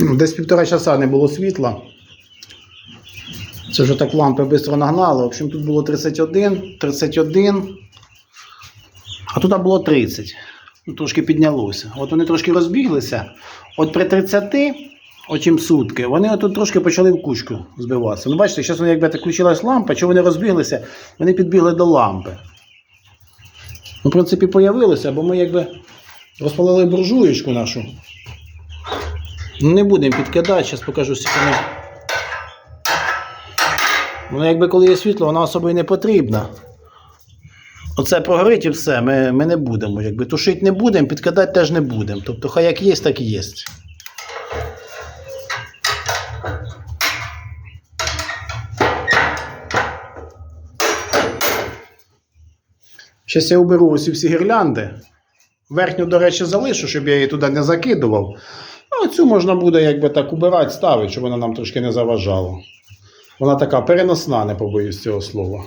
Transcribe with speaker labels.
Speaker 1: Десь півтора часа не було світла. Це вже так лампи швидко нагнали. В общем, тут було 31, 31, а тут було 30. Ну, трошки піднялося. От вони трошки розбіглися. От при 30, очим сутки, вони отут трошки почали в кучку збиватися. Ну, бачите, зараз якби так включилась лампа, чи вони розбіглися, вони підбігли до лампи. Ну, в принципі, появилися, бо ми якби розпалили буржуєчку нашу. Ну, не будемо підкидати, зараз покажу скільки. Вона якби коли є світло, вона особо і не потрібна. Оце прогорить і все, ми, ми не будемо. Якби тушити не будемо, підкидати теж не будемо. Тобто, хай як є, так і є. Зараз я уберу ось всі гірлянди. Верхню, до речі, залишу, щоб я її туди не закидував. А цю можна буде якби так убирати, ставити, щоб вона нам трошки не заважала. Вона така переносна, не побоюсь цього слова.